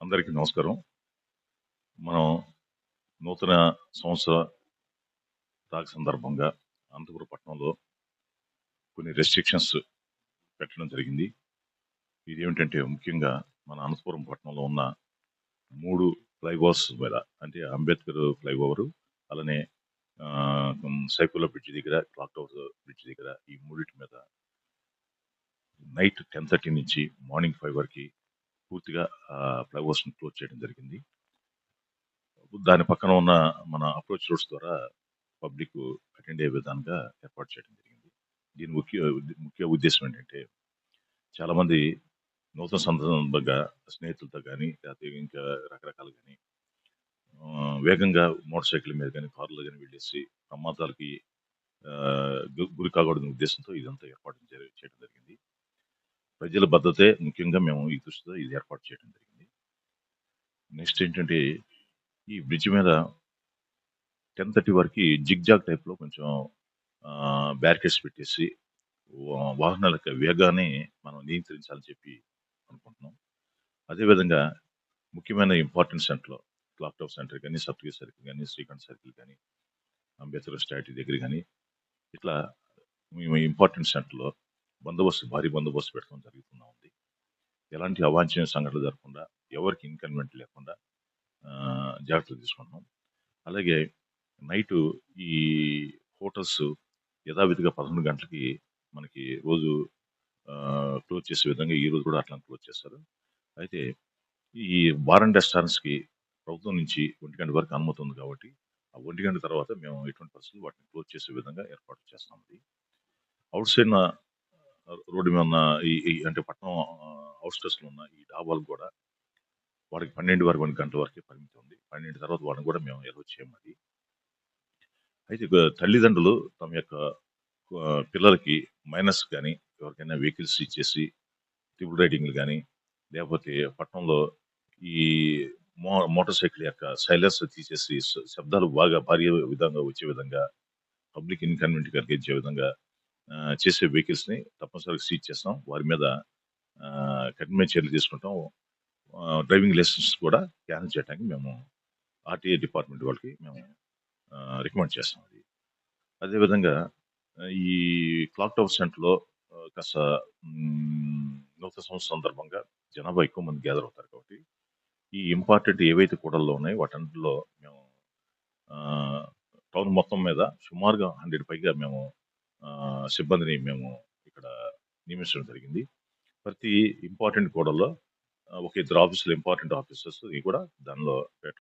అందరికీ నమస్కారం. మనం నూతన సంవత్సర దాక సందర్భంగా అనంతపురం పట్టణంలో కొన్ని రెస్ట్రిక్షన్స్ పెట్టడం జరిగింది. ఇది ఏమిటంటే ముఖ్యంగా మన అనంతపురం పట్టణంలో ఉన్న మూడు ఫ్లైఓవర్స్ మీద అంటే అంబేద్కర్ ఫ్లైఓవరు అలానే సైకుల బ్రిడ్జ్ దగ్గర క్లాక్ టవర్ బ్రిడ్జ్ దగ్గర ఈ మూడింటి మీద నైట్ టెన్ థర్టీ నుంచి మార్నింగ్ ఫైవ్ వరకు పూర్తిగా ఫ్లైఓవర్స్ క్లోజ్ చేయడం జరిగింది. దాని పక్కన ఉన్న మన అప్రోచ్ రోడ్స్ ద్వారా పబ్లిక్ అటెండ్ అయ్యే విధానంగా ఏర్పాటు చేయడం జరిగింది. దీని ముఖ్య ముఖ్య ఉద్దేశం ఏంటంటే చాలామంది నూతన సందర్భంగా స్నేహితులతో కానీ లేకపోతే ఇంకా రకరకాల కానీ వేగంగా మోటార్ సైకిల్ మీద కానీ కార్లో కానీ వెళ్ళేసి ప్రమాదాలకి గు- గురి కాకూడదనే ఉద్దేశంతో ఇదంతా ఏర్పాటు చేయడం జరిగింది. ప్రజల భద్రతే ముఖ్యంగా మేము ఈ దృష్టితో ఇది ఏర్పాటు చేయడం జరిగింది. నెక్స్ట్ ఏంటంటే ఈ బ్రిడ్జ్ మీద టెన్ థర్టీ వరకు జిగ్జాగ్ టైప్లో కొంచెం బ్యారికేడ్స్ పెట్టేసి వాహనాల యొక్క వేగాన్ని మనం నియంత్రించాలని చెప్పి అనుకుంటున్నాం. అదేవిధంగా ముఖ్యమైన ఇంపార్టెంట్ సెంటర్లో క్లాక్ టవర్ సెంటర్ కానీ సప్తగిరి సర్కిల్ కానీ శ్రీకాంత్ సర్కిల్ కానీ అంబేద్కర్ స్టాట్యూ దగ్గర కానీ ఇట్లా మేము ఇంపార్టెంట్ సెంటర్లో బందోబస్తు భారీ బందోబస్తు పెట్టడం జరుగుతూ ఉంది. ఎలాంటి అవాంఛనీయ సంఘటనలు జరగకుండా ఎవరికి ఇన్కన్వెంట్ లేకుండా జాగ్రత్తలు తీసుకుంటున్నాం. అలాగే నైట్ ఈ హోటల్స్ యథావిధిగా పదకొండు గంటలకి మనకి రోజు క్లోజ్ చేసే విధంగా ఈ రోజు కూడా అట్లా క్లోజ్ చేస్తారు. అయితే ఈ బార్ రెస్టారెంట్స్కి ప్రభుత్వం నుంచి ఒంటి గంట వరకు అనుమతి ఉంది కాబట్టి ఆ ఒంటి గంట తర్వాత మేము ఎటువంటి పరిస్థితులు వాటిని క్లోజ్ చేసే విధంగా ఏర్పాటు చేస్తాం. అది అవుట్ సైడ్ రోడ్డు మీద ఉన్న ఈ ఈ- అంటే పట్టణం అవుట్స్కట్స్లో ఉన్న ఈ డాబాలు కూడా వాడికి పన్నెండు వరకు కొన్ని గంటల వరకే పరిమితి ఉంది. పన్నెండు తర్వాత వాడిని కూడా మేము ఎలా చేయము అది. అయితే తల్లిదండ్రులు తమ యొక్క పిల్లలకి మైనస్ కానీ ఎవరికైనా వెహికల్స్ ఇచ్చేసి ట్రిపుల్ రైడింగ్లు కానీ లేకపోతే పట్టణంలో ఈ మో మోటార్ సైకిల్ యొక్క సైలెన్స్ తీసేసి శబ్దాలు బాగా భారీ విధంగా వచ్చే విధంగా పబ్లిక్ ఇన్కన్వెంట్ కలిగించే విధంగా చేసే వెహికల్స్ని తప్పనిసరిగా సీజ్ చేస్తాం. వారి మీద కఠినమైన చర్యలు తీసుకుంటాం. డ్రైవింగ్ లైసెన్స్ కూడా క్యాన్సిల్ చేయడానికి మేము ఆర్టీఏ డిపార్ట్మెంట్ వాళ్ళకి మేము రికమెండ్ చేస్తాం అది. అదేవిధంగా ఈ క్లాక్ టవర్ సెంటర్లో కాస్త నూతన సంవత్సరం సందర్భంగా జనాభా ఎక్కువ మంది గ్యాదర్ అవుతారు కాబట్టి ఈ ఇంపార్టెంట్ ఏవైతే కూడల్లో ఉన్నాయో వాటన్నిటిలో మేము టౌన్ మొత్తం మీద సుమారుగా హండ్రెడ్ పైగా మేము సిబ్బందిని మేము ఇక్కడ నియమించడం జరిగింది. ప్రతి ఇంపార్టెంట్ కూడల్లో ఒక ఇద్దరు ఆఫీసులు ఇంపార్టెంట్ ఆఫీసర్స్ కూడా దానిలో పెట్టడం